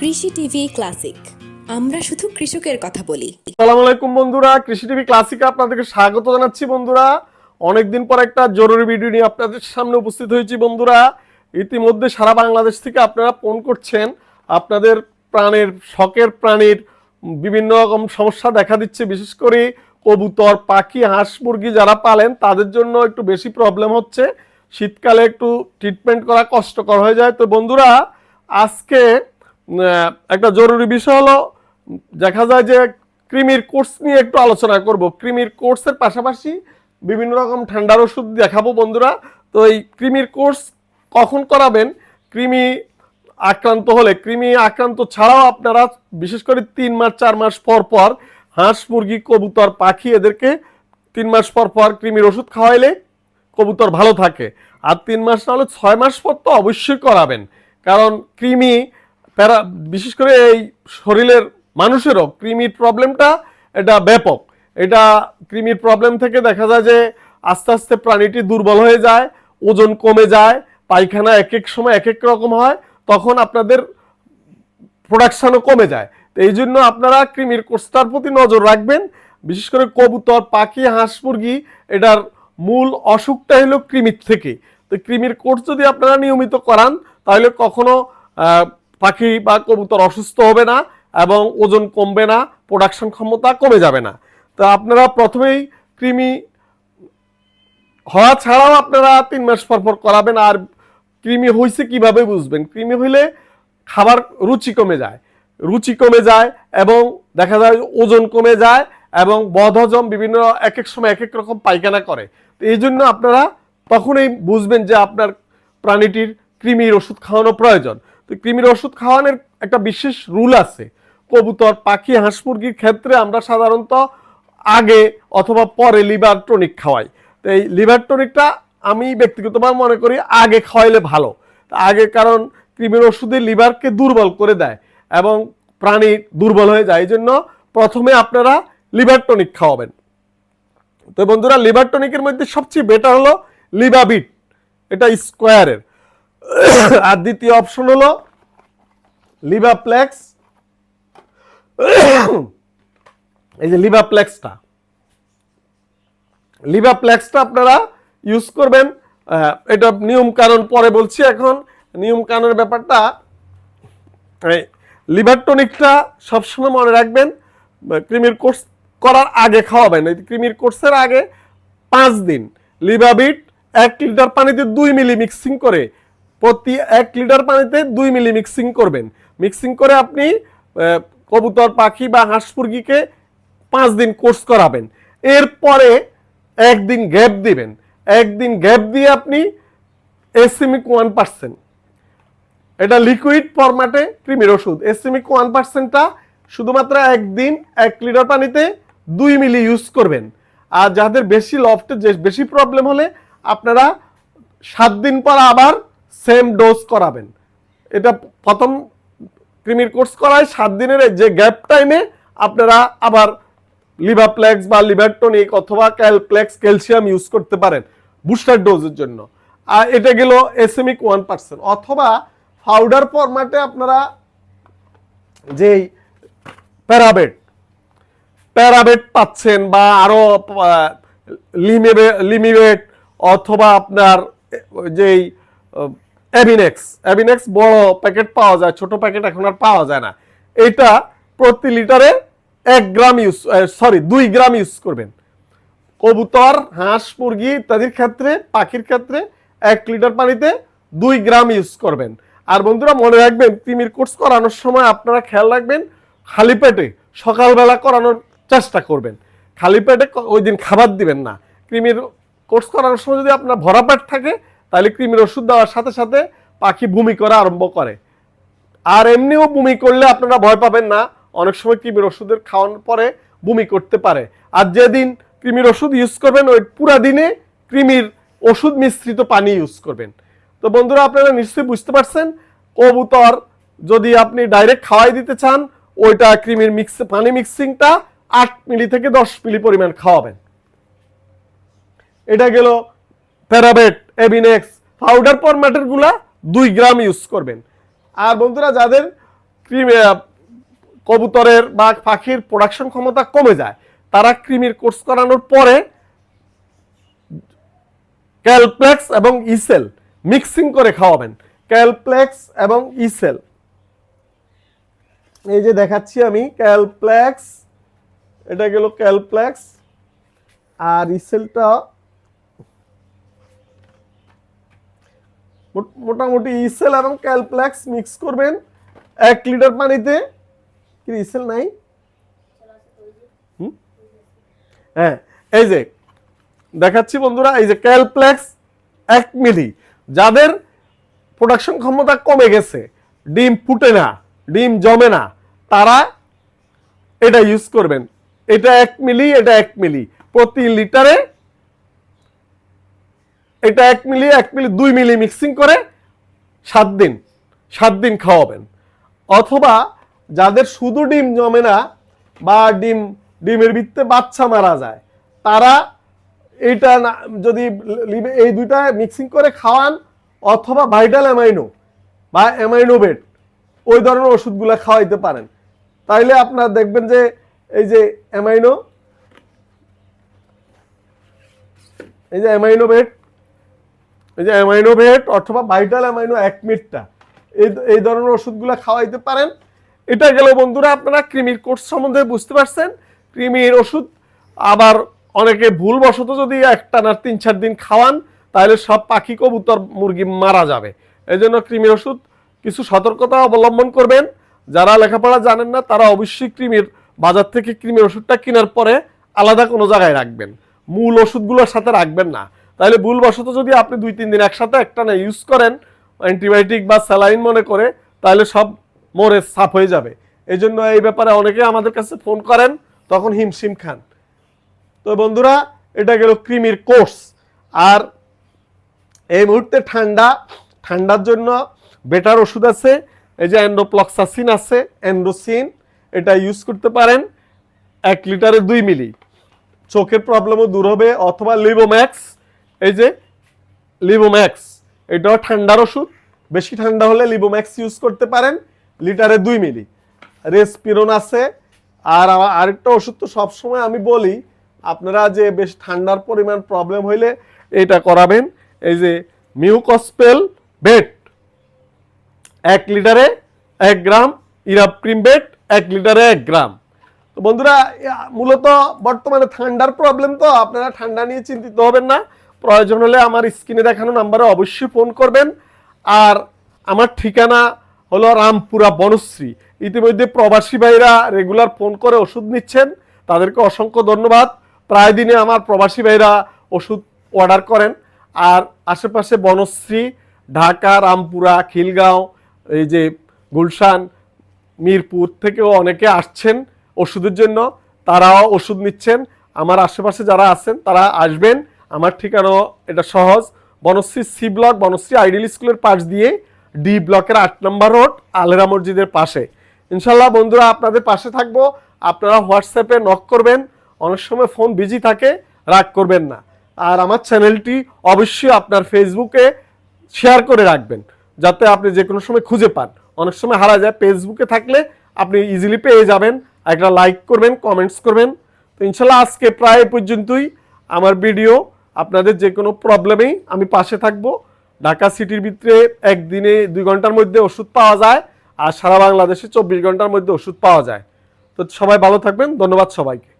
কৃষি TV classic. আমরা শুধু কৃষকের কথা বলি। আসসালামু আলাইকুম বন্ধুরা, কৃষি টিভি ক্লাসিকে আপনাদেরকে স্বাগত জানাচ্ছি বন্ধুরা। অনেকদিন পর একটা জরুরি ভিডিও নিয়ে আপনাদের সামনে উপস্থিত হয়েছি বন্ধুরা। ইতিমধ্যে সারা বাংলাদেশ থেকে আপনারা ফোন করছেন। আপনাদের প্রাণের, শখের প্রাণীর বিভিন্ন রকম সমস্যা দেখা দিচ্ছে। বিশেষ করে কবুতর, পাখি, হাঁস, মুরগি যারা পালেন, তাদের জন্য একটু বেশি প্রবলেম হচ্ছে। শীতকালে একটু ট্রিটমেন্ট করা কষ্টকর হয়ে যায়। তো বন্ধুরা, আজকে একটা জরুরি বিষয় হলো, দেখা যায় যে ক্রিমির কোর্স নিয়ে একটু আলোচনা করব। ক্রিমির কোর্সের পাশাপাশি বিভিন্ন রকম ঠান্ডার ওষুধ দেখাবো বন্ধুরা। তো এই ক্রিমির কোর্স কখন করাবেন? কৃমি আক্রান্ত হলে, কৃমি আক্রান্ত ছাড়াও আপনারা বিশেষ করে তিন মাস, চার মাস পর পর হাঁস, মুরগি, কবুতর, পাখি এদেরকে তিন মাস পর পর কৃমির ওষুধ খাওয়াইলে কবুতর ভালো থাকে। আর তিন মাস না হলে ছয় মাস পর তো অবশ্যই করাবেন। কারণ কৃমি প্যারা, বিশেষ করে এই শরীরের মানুষেরও কৃমির প্রবলেমটা এটা ব্যাপক। এটা কৃমির প্রবলেম থেকে দেখা যায় যে আস্তে আস্তে প্রাণীটি দুর্বল হয়ে যায়, ওজন কমে যায়, পায়খানা এক এক সময় এক এক রকম হয়, তখন আপনাদের প্রোডাকশানও কমে যায়। তো এই জন্য আপনারা কৃমির কোর্সটার প্রতি নজর রাখবেন। বিশেষ করে কবুতর, পাখি, হাঁস, মুরগি, এটার মূল অসুখটা হলো কৃমির থেকে। তো কৃমির কোর্স যদি আপনারা নিয়মিত করান, তাহলে কখনো পাখি বা কবুতর অসুস্থ হবে না এবং ওজন কমবে না প্রোডাকশন ক্ষমতা কমে যাবে না। তো আপনারা প্রথমেই কৃমি হওয়া ছাড়াও আপনারা তিন মাস পর পর করাবেন আর কৃমি হইছে কীভাবে বুঝবেন? কৃমি হইলে খাবার রুচি কমে যায়, রুচি কমে যায় এবং দেখা যায় ওজন কমে যায় এবং বদহজম বিভিন্ন এক এক সময় এক এক রকম পায়খানা করে। তো এই জন্য আপনারা তখনই বুঝবেন যে আপনার প্রাণীটির কৃমির ওষুধ খাওয়ানো প্রয়োজন। তো কৃমির ওষুধ খাওয়ানোর একটা বিশেষ রুল আছে। কবুতর, পাখি, হাঁস মুরগির ক্ষেত্রে আমরা সাধারণত আগে অথবা পরে লিভার টনিক খাওয়াই। তো এই লিভার টনিকটা আমি ব্যক্তিগতভাবে মনে করি আগে খাওয়াইলে ভালো। আগে কারণ কৃমির ওষুধে লিভারকে দুর্বল করে দেয় এবং প্রাণী দুর্বল হয়ে যায়। এই জন্য প্রথমে আপনারা লিভার টনিক খাওয়াবেন। তো বন্ধুরা, লিভার টনিকের মধ্যে সবচেয়ে বেটার হলো লিভাবিট। এটা স্কোয়ারের। আর দ্বিতীয় অপশন হলো লিভাপ্লেক্স এই যে লিভাপ্লেক্সটা লিভাপ্লেক্সটা আপনারা ইউজ করবেন এটা নিয়ম কানুন পরে বলছি এখন। নিয়ম কানুনের ব্যাপারটা লিভার টনিকটা সবসময় মনে রাখবেন, ক্রিমির কোর্স করার আগে খাওয়াবেন। এই ক্রিমির কোর্সের আগে পাঁচ দিন। লিভাবিট এক লিটার পানিতে দুই মিলি মিক্সিং করে প্রতি এক লিটার পানিতে দুই মিলি মিক্সিং করবেন। মিক্সিং করে আপনি কবুতর, পাখি বা হাঁস মুরগিকে পাঁচ দিন কোর্স করাবেন। এরপরে একদিন গ্যাপ দিবেন। একদিন গ্যাপ দিয়ে আপনি এসিমিক ওয়ান পার্সেন্ট এটা লিকুইড ফরম্যাটে ক্রিমির ওষুধ। এসিমিক ওয়ান পার্সেন্টটা শুধুমাত্র একদিন এক লিটার পানিতে দুই মিলি ইউজ করবেন। আর যাদের বেশি লফটে বেশি প্রবলেম হলে আপনারা সাত দিন পর আবার সেম ডোজ করাবেন। এটা প্রথম ক্রিমির কোর্স করায় সাত দিনের যে গ্যাপ টাইমে আপনারা আবার লিভাপ্লেক্স বা লিভার টনিক অথবা ক্যালপ্লেক্স ক্যালসিয়াম ইউজ করতে পারেন বুস্টার ডোজের জন্য। আর এটা গেল এসএমিক ওয়ান পার্সেন্ট। অথবা পাউডার ফরম্যাটে আপনারা যেই প্যারাবেট প্যারাবেট পাচ্ছেন বা আরও আরও লিমিবেট অথবা আপনার যেই অ্যাবিনেক্স অ্যাবিনেক্স বড় প্যাকেট পাওয়া যায়, ছোট প্যাকেট এখন আর পাওয়া যায় না। এটা প্রতি লিটারে এক গ্রাম ইউজ সরি দুই গ্রাম ইউজ করবেন। কবুতর, হাঁস, মুরগি ইত্যাদির ক্ষেত্রে, পাখির ক্ষেত্রে এক লিটার পানিতে দুই গ্রাম ইউজ করবেন। আর বন্ধুরা, মনে রাখবেন, তিমির কোর্স করানোর সময় আপনারা খেয়াল রাখবেন, খালি পেটে সকালবেলা করানোর চেষ্টা করবেন। খালি পেটে ওই দিন খাবার দিবেন না। কৃমির কোর্স করানোর সময় যদি আপনার ভরা পেট থাকে তাহলে কৃমির ওষুধ দেওয়ার সাথে সাথে পাখি ভূমি করা আরম্ভ করে। আর এমনিও বমি করলে আপনারা ভয় পাবেন না, অনেক সময় কৃমির ওষুধের খাওয়ানোর পরে বমি করতে পারে। আর যেদিন কৃমির ওষুধ ইউজ করবেন, ওই পুরা দিনে কৃমির ওষুধ মিশ্রিত পানি ইউজ করবেন। তো বন্ধুরা, আপনারা নিশ্চয়ই বুঝতে পারছেন, কবুতর যদি আপনি ডাইরেক্ট খাওয়াই দিতে চান, ওইটা কৃমির মিক্স পানি মিক্সিংটা আট মিলি থেকে দশ মিলি পরিমাণ খাওয়াবেন। এটা গেল প্যারাবেট। এবিনেক্স পাউডার ফরম্যাটেরগুলা দুই গ্রাম ইউজ করবেন। আর বন্ধুরা, যাদের ক্রিম কবুতরের বা পাখির প্রোডাকশন ক্ষমতা কমে যায়, তারা ক্রিমির কোর্স করানোর পরে ক্যালপ্লেক্স এবং ইসেল মিক্সিং করে খাওয়াবেন। ক্যালপ্লেক্স এবং ইসেল এই যে দেখাচ্ছি আমি ক্যালপ্লেক্স এটা গেল ক্যালপ্লেক্স আর ইসেলটা মোটামুটি ইসেল এবং ক্যালপ্লেক্স মিক্স করবেন। এক লিটার পানিতে। ইসেল নাই? হ্যাঁ এই যে, দেখাচ্ছি বন্ধুরা, এই যে ক্যালপ্লেক্স এক মিলি। যাদের প্রোডাকশন ক্ষমতা কমে গেছে, ডিম ফুটে না, ডিম জমে না, তারা এটা ইউজ করবেন। এটা এক মিলি, এটা এক মিলি। প্রতি লিটারে এটা এক মিলি এক মিলি, দুই মিলি মিক্সিং করে সাত দিন সাত দিন খাওয়াবেন। অথবা যাদের শুধু ডিম জমে না বা ডিম, ডিমের ভিত্তে বাচ্চা মারা যায়, তারা এইটা না, যদি এই দুইটা মিক্সিং করে খাওয়ান, অথবা ভাইটাল অ্যামাইনো বা অ্যামাইনো বেড ওই ধরনের ওষুধগুলো খাওয়াইতে পারেন। তাইলে আপনার দেখবেন যে এই যে অ্যামাইনো এই যে অ্যামাইনো বেড এই যে অ্যামাইনো ভেট অথবা ভাইটাল অ্যামাইনো এক মিটটা এই এই ধরনের ওষুধগুলো খাওয়াইতে পারেন। এটা গেল বন্ধুরা আপনারা কৃমির কোর্স সম্বন্ধে বুঝতে পারছেন। কৃমির ওষুধ আবার অনেকে ভুলবশত যদি একটা না তিন চার দিন খাওয়ান, তাহলে সব পাখি কবুতর মুরগি মারা যাবে। এই জন্য কৃমির ওষুধ কিছু সতর্কতা অবলম্বন করবেন। যারা লেখাপড়া জানেন না, তারা অবশ্যই কৃমির বাজার থেকে কৃমির ওষুধটা কেনার পরে আলাদা কোনো জায়গায় রাখবেন। মূল ওষুধগুলোর সাথে রাখবেন না। তাহলে ভুলবশত যদি আপনি দুই, তিন দিন একসাথে একটা না ইউজ করেন, অ্যান্টিবায়োটিক বা স্যালাইন মনে করে, তাহলে সব মরে সাফ হয়ে যাবে। এই জন্য এই ব্যাপারে অনেকে আমাদের কাছে ফোন করেন, তখন হিমশিম খান। তো বন্ধুরা, এটা গেল ক্রিমির কোর্স। আর এই মুহূর্তে ঠান্ডা, ঠান্ডার জন্য বেটার ওষুধ আছে, এই যে অ্যান্ডোপ্লক্সাসিন আছে, অ্যান্ডোসিন, এটা ইউজ করতে পারেন এক লিটারে দুই মিলি। চোখের প্রবলেমও দূর হবে, অথবা লিবোম্যাক্স এই যে লিবোম্যাক্স এটাও ঠান্ডার ওষুধ। বেশি ঠান্ডা হলে লিবোম্যাক্স ইউজ করতে পারেন, লিটারে দুই মিলি। রেসপিরন আছে। আর আরেকটা ওষুধ তো সবসময় আমি বলি, আপনারা যে বেশ ঠান্ডার পরিমাণ প্রবলেম হইলে এটা করাবেন। এই যে মিউকসপেল বেট এক লিটারে এক গ্রাম ইরাপ্রিম বেট এক লিটারে এক গ্রাম। তো বন্ধুরা মূলত বর্তমানে ঠান্ডার প্রবলেম তো, আপনারা ঠান্ডা নিয়ে চিন্তিত হবেন না। প্রয়োজন হলে আমার স্ক্রিনে দেখানো নাম্বারে অবশ্যই ফোন করবেন। আর আমার ঠিকানা হলো রামপুরা বনশ্রী। ইতিমধ্যে প্রবাসী ভাইরা রেগুলার ফোন করে ওষুধ নিচ্ছেন। তাদেরকে অসংখ্য ধন্যবাদ। প্রায় দিনে আমার প্রবাসী ভাইরা ওষুধ অর্ডার করেন। আর আশেপাশে বনশ্রী, ঢাকা, রামপুরা, খিলগাঁও, এই যে গুলশান, মিরপুর থেকেও অনেকে আসছেন ওষুধের জন্য। তারাও ওষুধ নিচ্ছেন। আমার আশেপাশে যারা আছেন, তারা আসবেন। আমার ঠিকানা এটা সহজ। Banasree C block, Banasree ideal স্কুলের পাশ দিয়ে ডি ব্লকের আট নম্বর রোড, আলেরা মসজিদের পাশে। ইনশাল্লাহ বন্ধুরা, আপনাদের পাশে থাকব। আপনারা হোয়াটসঅ্যাপে নক করবেন। অনেক সময় ফোন বিজি থাকে, রাগ করবেন না। আর আমার চ্যানেলটি অবশ্যই আপনার ফেসবুকে শেয়ার করে রাখবেন, যাতে আপনি যে কোনো সময় খুঁজে পান। অনেক সময় হারা যায়, ফেসবুকে থাকলে আপনি ইজিলি পেয়ে যাবেন। একটা লাইক করবেন কমেন্টস করবেন। তো ইনশাল্লাহ আজকে প্রায় পর্যন্তই। আমার ভিডিও আপনাদের যে কোনো প্রবলেমেই আমি পাশে থাকব। ঢাকা সিটির ভিতরে একদিনে দুই ঘণ্টার মধ্যে ওষুধ পাওয়া যায় আর সারা বাংলাদেশে চব্বিশ ঘণ্টার মধ্যে ওষুধ পাওয়া যায়। তো সবাই ভালো থাকবেন, ধন্যবাদ সবাইকে।